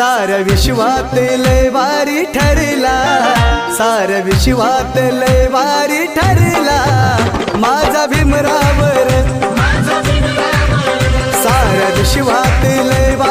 साऱ्या विश्वात लय वारी ठरला. साऱ्या विश्वात लय वारी ठरला. माझा भीमरावर साऱ्या विश्वात लय वारी